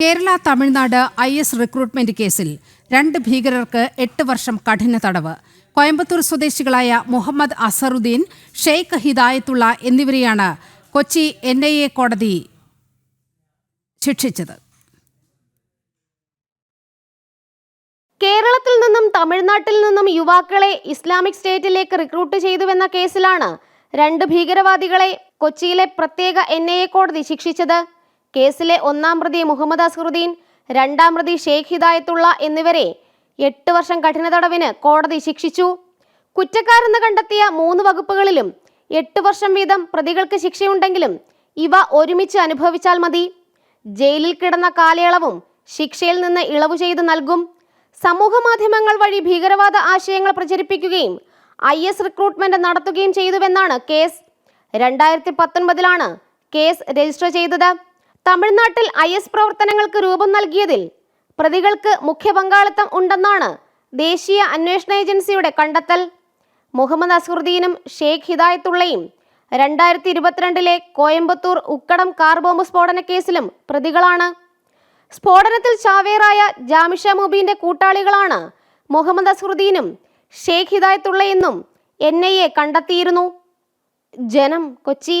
Kerala Tamil Nadu I S recruitment കേസിൽ രണ്ട് ഭീകരർക്ക് എട്ട് വർഷം കഠിന തടവ്. കോയമ്പത്തൂർ സ്വദേശികളായ മുഹമ്മദ് അസറുദ്ദീൻ ഷെയ്ഖ് ഹിദായത്തുള്ള എന്നിവരെയാണ് കൊച്ചി എൻ ഐ എ കോടതി ശിക്ഷിച്ചത്. കേരളത്തിൽ നിന്നും തമിഴ്നാട്ടിൽ നിന്നും യുവാക്കളെ ഇസ്ലാമിക് സ്റ്റേറ്റിലേക്ക് റിക്രൂട്ട് ചെയ്തുവെന്ന കേസിലാണ് രണ്ട് ഭീകരവാദികളെ കൊച്ചിയിലെ പ്രത്യേക എൻ കോടതി ശിക്ഷിച്ചത്. കേസിലെ ഒന്നാം പ്രതി മുഹമ്മദ് അസ്ഹറുദ്ദീൻ രണ്ടാം പ്രതി ഷെയ്ഖ് ഹിദായത്തുള്ള എന്നിവരെ എട്ട് വർഷം കഠിന തടവിന് കോടതി ശിക്ഷിച്ചു. കുറ്റക്കാരെന്ന് കണ്ടെത്തിയ മൂന്ന് വകുപ്പുകളിലും എട്ട് വർഷം വീതം പ്രതികൾക്ക് ശിക്ഷയുണ്ടെങ്കിലും ഇവ ഒരുമിച്ച് അനുഭവിച്ചാൽ മതി. ജയിലിൽ കിടന്ന കാലയളവും ശിക്ഷയിൽ നിന്ന് ഇളവ് ചെയ്ത് നൽകും. സമൂഹ മാധ്യമങ്ങൾ വഴി ഭീകരവാദ ആശയങ്ങൾ പ്രചരിപ്പിക്കുകയും ഐ എസ് റിക്രൂട്ട്മെന്റ് നടത്തുകയും ചെയ്തുവെന്നാണ് കേസ്. രണ്ടായിരത്തി പത്തൊൻപതിലാണ് കേസ് രജിസ്റ്റർ ചെയ്തത്. തമിഴ്നാട്ടിൽ ഐ എസ് പ്രവർത്തനങ്ങൾക്ക് രൂപം നൽകിയതിൽ പ്രതികൾക്ക് മുഖ്യ പങ്കാളിത്തം ഉണ്ടെന്നാണ് ദേശീയ അന്വേഷണ ഏജൻസിയുടെ കണ്ടെത്തൽ. മുഹമ്മദ് അസ്ഹുദ്ദീനും ഷെയ്ഖ് ഹിദായത്തുള്ളയും രണ്ടായിരത്തി ഇരുപത്തിരണ്ടിലെ കോയമ്പത്തൂർ ഉക്കടം കാർ ബോംബ് സ്ഫോടന കേസിലും പ്രതികളാണ്. സ്ഫോടനത്തിൽ ചാവേറായ ജാമിഷ മുബീന്റെ കൂട്ടാളികളാണ് മുഹമ്മദ് അസ്ഹുദ്ദീനും ഷെയ്ഖ് ഹിദായത്തുള്ളയെന്നും എൻ ഐ എ കണ്ടെത്തിയിരുന്നു. ജനം കൊച്ചി.